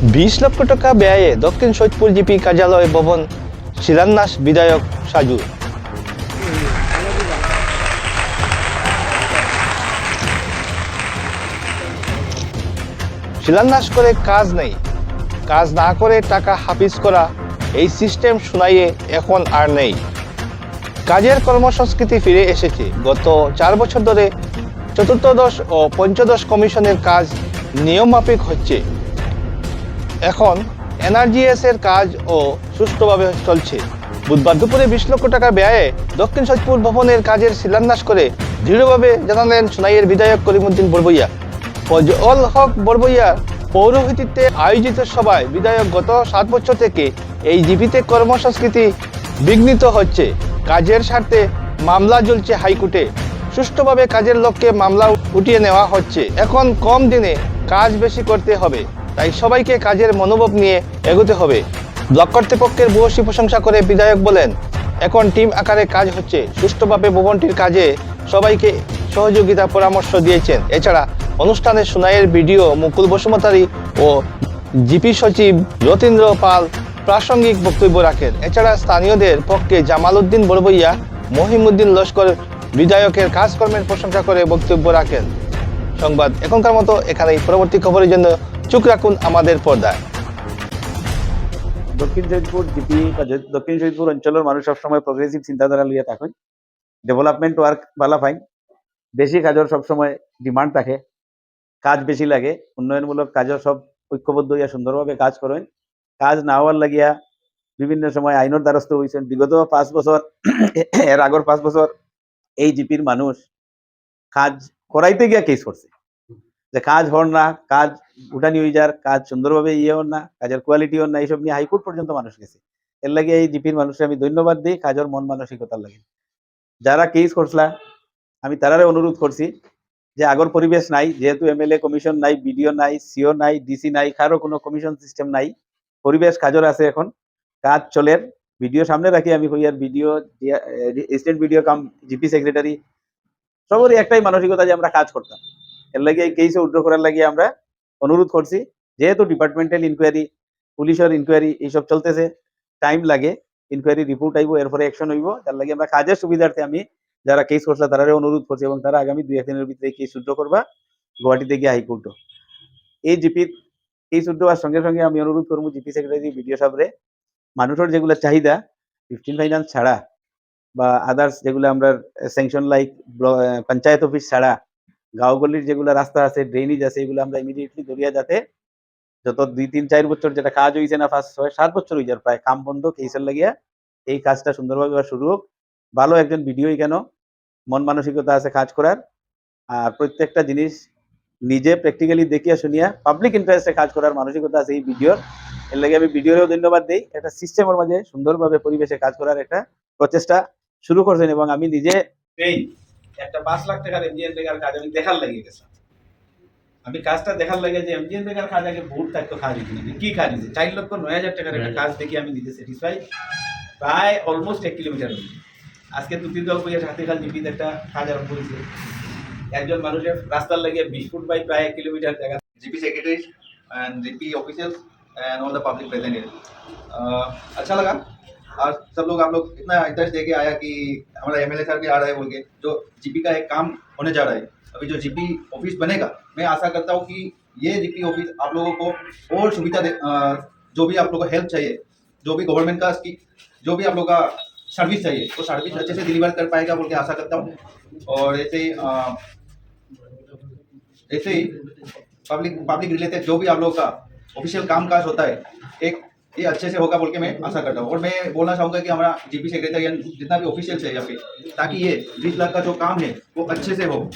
বিশ লক্ষ টাকা ব্যয়ে দক্ষিণ সৈয়দপুর জিপি কার্যালয় ভবন শিলান্যাস বিধায়ক সাজু। শিলান্যাস করে কাজ নেই। কাজ না করে টাকা হাফিজ করা, এই সিস্টেম শুনাইয়ে এখন আর নেই। কাজের কর্মসংস্কৃতি ফিরে এসেছে। গত চার বছর ধরে চতুর্থদশ ও পঞ্চদশ কমিশনের কাজ নিয়মমাফিক হচ্ছে। এখন এনআরজিএস এর কাজ ও সুষ্ঠুভাবে চলছে। বুধবার দুপুরে বিশ লক্ষ টাকা ব্যয়ে দক্ষিণ সৈয়দপুর ভবনের কাজের শিলান্যাস করে দৃঢ়ভাবে জানালেন সোনাইয়ের বিধায়ক করিমুদ্দিন বরবইয়া। ফজল হক বরবইয়া পৌরোহিত্যে আয়োজিত সভায় বিধায়ক গত সাত বছর থেকে এই জীবিতে কর্মসংস্কৃতি বিঘ্নিত হচ্ছে। কাজের স্বার্থে মামলা জ্বলছে হাইকোর্টে। সুষ্ঠুভাবে কাজের লক্ষ্যে মামলা উঠিয়ে নেওয়া হচ্ছে। এখন কম দিনে কাজ বেশি করতে হবে। তাই সবাইকে কাজের মনোভাব নিয়ে এগোতে হবে। ব্লক কর্তৃপক্ষের ভূয়সী প্রশংসা করে বিধায়ক বলেন, এখন টিম আকারে কাজ হচ্ছে, সুষ্ঠুভাবে ভবনটির কাজে সবাইকে সহযোগিতা পরামর্শ দিয়েছেন। এছাড়া অনুষ্ঠানে সুনাইয়ের ভিডিও মুকুল বসুমতারি ও জিপি সচিব যতীন্দ্র পাল প্রাসঙ্গিক বক্তব্য রাখেন। এছাড়া স্থানীয়দের পক্ষে জামাল উদ্দিন বড়বইয়া মহিমুদ্দিন লস্কর বিধায়কের কাজকর্মের প্রশংসা করে বক্তব্য রাখেন। সংবাদ এখনকার মতো এখানেই। পরবর্তী খবরের জন্য চোখ রাখুন আমাদের পর্দায়। দক্ষিণ সৈয়দপুর জিপি বা দক্ষিণ সৈয়দপুর অঞ্চলের মানুষ সবসময় প্রগ্রেসিভ চিন্তাধারা লিয়ে থাকেন। ডেভেলপমেন্ট ওয়ার্ক ভালো পাইন বেশি কাজের সবসময় ডিমান্ড থাকে। কাজ বেশি লাগে। উন্নয়নমূলক কাজও সব ঐক্যবদ্ধ হইয়া সুন্দরভাবে কাজ করেন। কাজ না হওয়ার লাগিয়া বিভিন্ন সময় আইনের দ্বারস্থ হয়েছেন বিগত পাঁচ বছর, এর আগর পাঁচ বছর এই জিপির মানুষ কাজ করাইতে গিয়া কেস করছে। যে কাজ হর না, কাজ উঠানি হয়ে যার, কাজ সুন্দরভাবে ইয়ে হর না, কাজের কোয়ালিটি হর না, এইসব নিয়ে হাইকোর্ট পর্যন্ত মানুষ গেছে। এর লাগে এই জিপির মানুষকে আমি ধন্যবাদ দিই, কাজের মন মানসিকতার লাগে। যারা কেস করছলা, আমি তারারে অনুরোধ করছি যে আগর পরিবেশ নাই, যেহেতু এমএলএ কমিশন নাই বিডিও নাই সিও নাই ডিসি নাই, কারও কোনো কমিশন সিস্টেম নাই, পরিবেশ কাজর আছে এখন, কাজ চলের। ভিডিও সামনে রাখি আমি কইয়ার BDO state BDO cum GP secretary সবারই একটাই মানসিকতা যে আমরা কাজ করতাম। এর লাগে এই কেসে উদ্র করার লাগে আমরা অনুরোধ করছি, যেহেতু ডিপার্টমেন্টাল ইনকোয়ারি পুলিশের ইনকোয়ারি এইসব চলতেছে টাইম লাগে ইনকোয়ারি রিপোর্ট আইব, এরপরে অ্যাকশন হইব, তার লাগে আমরা কাজের সুবিধার্থে আমি যারা কেস করছে তারারে অনুরোধ করছি এবং তারা আগামী দুই একদিনের ভিতরে কেস উদ্র করবা, গুয়াহাটিতে গিয়ে হাইকোর্ট এই জিপি কেস উদ্র হওয়ার সঙ্গে সঙ্গে আমি অনুরোধ করব জিপি সেক্রেটারি বিডিও সাহেবরে, মানুষের যেগুলো চাহিদা ফিফটিন ফাইন্যান্স ছাড়া বা আদার্স যেগুলো আমরা স্যাংশন লাইক পঞ্চায়েত অফিস ছাড়া গাঁও গলির যেগুলো রাস্তা আছে ড্রেনেজ আছে, এগুলো আমরা ইমিডিয়েটলি দরিয়া যাতে যত দুই, তিন, চার বছর যেটা কাজ হয়েছে না ফার্স্ট ছয়, সাত বছর হয়ে যার প্রায়, কাম বন্ধ কেসের লাগিয়া এই কাজটা সুন্দরভাবে শুরু হোক ভালো একজন ভিডিওই কেন মন মানসিকতা আছে কাজ করার। আর প্রত্যেকটা জিনিস নিজে প্র্যাকটিক্যালি দেখিয়া শুনিয়া পাবলিক ইন্টারেস্টে কাজ করার মানসিকতা আছে এই ভিডিওর এর লাগে আমি ভিডিওরেও ধন্যবাদ দিই। একটা সিস্টেমের মাঝে সুন্দরভাবে পরিবেশে কাজ করার একটা প্রচেষ্টা। শুরু করছেন এবং আমি নিজে এই একটা পাঁচ লাখ টাকার এমজিএন রেগার কাজ আমি দেখার লাগিয়ে গেছি আমি কাজটা দেখার লাগে যে এমজিএন রেগার কাজ আগে বহুত থাকতো কাজ হইতে নাকি কি কাজ হয়েছে চার লক্ষ নয় হাজার টাকার একটা কাজ দেখি আমি নিজে স্যাটিসফাই প্রায় অলমোস্ট এক কিলোমিটার আজকে দু তিন দল বইয়ের হাতে খাল জিপিতে একটা কাজ আরম্ভ করেছে একজন মানুষের রাস্তার লাগে বিশ ফুট বাই প্রায় এক কিলোমিটার জায়গা GP secretaries and GP officials and all the public present here. Uh, अच्छा लगा और सब लोग आप लोग इतना इंटरेस्ट देके आया कि हमारा एमएलए सर भी आ रहा है बोल के, जो जीपी का एक काम होने जा रहा है। अभी जो जीपी ऑफ़िस बनेगा, मैं आशा करता हूँ कि ये जीपी ऑफ़िस आप लोगों को और सुविधा दे जो भी आप लोगों को हेल्प चाहिए, जो भी गवर्नमेंट का जो भी आप लोग का सर्विस चाहिए, वो सर्विस अच्छे से डिलीवर कर पाएगा बोल के आशा करता हूँ। और ऐसे ही ऐसे ही पब्लिक पब्लिक रिलेटेड जो भी आप लोग का ऑफिशियल काम काज होता है, एक ये अच्छे से होगा बोल के मैं आशा करता हूँ। और मैं बोलना चाहूँगा कि हमारा जीपी सेक्रेटरी जितना भी ऑफिशियल है यहाँ पे ताकि ये बीस लाख का जो काम है, वो अच्छे से हो।